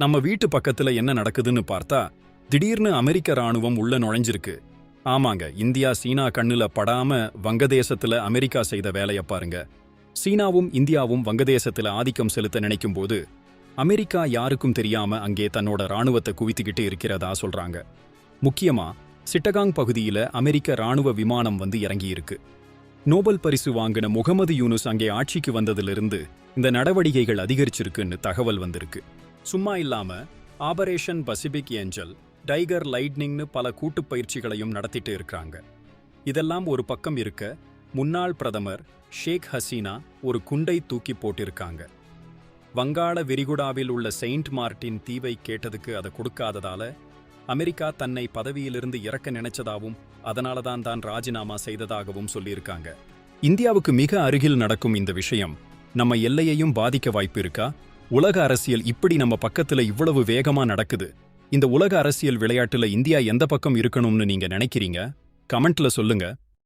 நம்ம வீட்டு பக்கத்துல என்ன நடக்குதுன்னு பார்த்தா திடீர்னு அமெரிக்க ராணுவம் உள்ள நுழைஞ்சிருக்கு. ஆமாங்க இந்தியா சீனா கண்ணுல படாம வங்கதேசத்துல அமெரிக்கா செய்த வேலைய பாருங்க. சீனாவும் இந்தியாவும் வங்கதேசத்துல ஆதிக்கம் செலுத்த நினைக்கும் போது அமெரிக்கா யாருக்கும் தெரியாம அங்கே தன்னோட ராணுவத்தை குவித்துக்கிட்டு இருக்கிறதா சொல்றாங்க. முக்கியமா சிட்டகாங் பகுதியில அமெரிக்க ராணுவ விமானம் வந்து இறங்கியிருக்கு. நோபல் பரிசு வாங்கின முகமது யூனுஸ் அங்கே ஆட்சிக்கு வந்ததிலிருந்து இந்த நடவடிக்கைகள் அதிகரிச்சிருக்குன்னு தகவல் வந்திருக்கு. சும்மா இல்லாம ஆபரேஷன் பசிபிக் ஏஞ்சல் டைகர் லைட்னிங்னு பல கூட்டுப் பயிற்சிகளையும் நடத்திட்டு இருக்காங்க இதெல்லாம் ஒரு பக்கம் இருக்க முன்னாள் பிரதமர் ஷேக் ஹசீனா ஒரு குண்டை தூக்கி போட்டிருக்காங்க. வங்காள விரிகுடாவில் உள்ள செயின்ட் மார்ட்டின் தீவை கேட்டதுக்கு அதை கொடுக்காததால அமெரிக்கா தன்னை பதவியிலிருந்து இறக்க நினைச்சதாவும் அதனால தான் தான் ராஜினாமா செய்ததாகவும் சொல்லியிருக்காங்க. இந்தியாவுக்கு மிக அருகில் நடக்கும் இந்த விஷயம் நம்ம எல்லையையும் பாதிக்க வாய்ப்பு இருக்கா? உலக அரசியல் இப்படி நம்ம பக்கத்துல இவ்வளவு வேகமா நடக்குது. இந்த உலக அரசியல் விளையாட்டுல இந்தியா எந்த பக்கம் இருக்கணும்னு நீங்க நினைக்கிறீங்க? கமெண்ட்ல சொல்லுங்க.